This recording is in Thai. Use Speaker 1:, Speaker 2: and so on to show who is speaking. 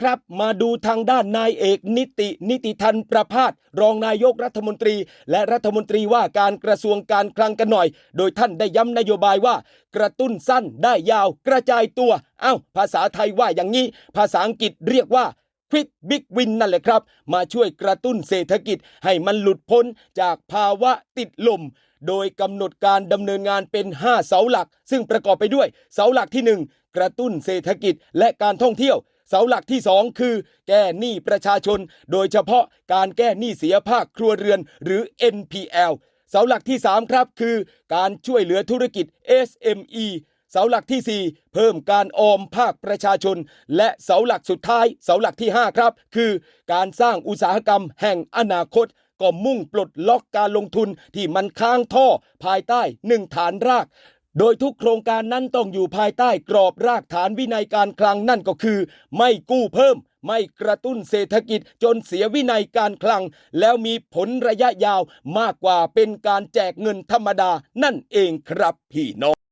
Speaker 1: ครับมาดูทางด้านนายเอกนิติ นิติทันประพาสรองนายกรัฐมนตรี และรัฐมนตรีว่าการกระทรวงการคลังกันหน่อย โดยท่านได้ย้ำนโยบายว่า กระตุ้นสั้นได้ยาวกระจายตัว เอ้า ภาษาไทยว่าอย่างนี้ ภาษาอังกฤษเรียกว่า Quick Big Win นั่นแหละครับ มาช่วยกระตุ้นเศรษฐกิจให้มันหลุดพ้นจากภาวะติดลม โดยกำหนดการดำเนินงานเป็น 5 เสาหลัก ซึ่งประกอบไปด้วย เสาหลักที่ 1 กระตุ้นเศรษฐกิจและการท่องเที่ยว เสาหลักที่ 2 คือ แก้หนี้ประชาชน โดยเฉพาะการแก้หนี้เสียภาคครัวเรือนหรือ NPL เสาหลักที่ 3 ครับ คือ การช่วยเหลือธุรกิจ SME เสาหลักที่ 4 เพิ่มการออมภาคประชาชน และเสาหลักสุดท้าย เสาหลักที่ 5 ครับ คือ การสร้างอุตสาหกรรมแห่งอนาคต ก็มุ่งปลดล็อกการลงทุนที่มันค้างท่อภายใต้หนึ่งฐานราก โดยทุกโครงการนั้นต้องอยู่ภายใต้กรอบรากฐานวินัยการคลังนั่นก็คือ ไม่กู้เพิ่ม ไม่กระตุ้นเศรษฐกิจจนเสียวินัยการคลัง แล้วมีผลระยะยาวมากกว่าเป็นการแจกเงินธรรมดานั่นเองครับพี่น้อง